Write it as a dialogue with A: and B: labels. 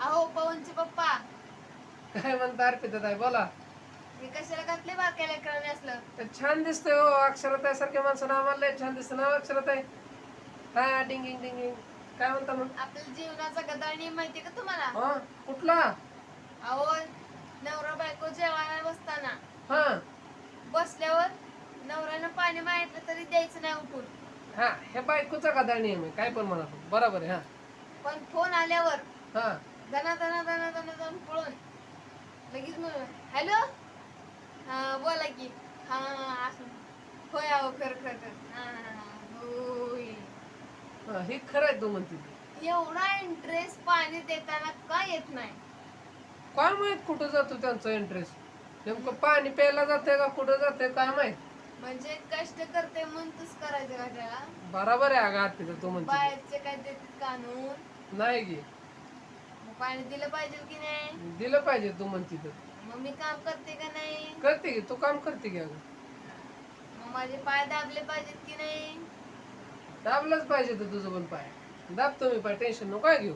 A: अहो पवनचे पप्पा.
B: काय म्हणता अर्पिता ताई बोला.
A: मी कशाला घातले बारक्या लेकराने असलं
B: ते छान दिसतंय हो अक्षरताई सारख्या माणसानं आम्हाला लय छान दिसतं ना अक्षरताई. हा डिंगिंग डिंगिंग काय म्हणता मग?
A: आपल्या जीवनाचा गदाळ नियम माहितीये का तुम्हाला?
B: हा कुठला?
A: अहो नवरा बायको जेवायला बसताना.
B: हा.
A: बसल्यावर नवऱ्यानं पाणी मागितलं तरी द्यायचं नाही उठून.
B: हा हे बायकोचा गदा नियम आहे. काय पण म्हणा. बरोबर आहे हा.
A: पण फोन आल्यावर
B: हा.
A: दना दना दना दना दन पळून. लगेच म्हणून हॅलो? हा बोला की. हा असं. होय अहो खर खर खर. हा, होय.
B: खरं आहे तू म्हणते ते.
A: एवढा इंटरेस्ट पाणी देताना का येत नाही?
B: काय माहीत कुठं जातो त्यांचा इंटरेस्ट नेमकं पाणी प्यायला जाते का कुठं जाते काय माहीत?
A: म्हणजे कष्ट करते म्हणून तूच करायचं का त्याला?
B: बरोबर आहे अगं अर्पिता तू म्हणते.
A: बाहेरचे काय देतात कानून
B: नाही गे.
A: मग पाणी दिलं पाहिजे की नाही?
B: दिलं पाहिजे तू म्हणते तर.
A: मग मी काम करते का नाही?
B: करते की तू काम करते की अगं.
A: मग माझे पाय दाबले पाहिजेत की नाही?
B: दाबलंच पाहिजे तर तुझं पण पाय. दाबतो मी पाय टेन्शन नको काय घेऊ.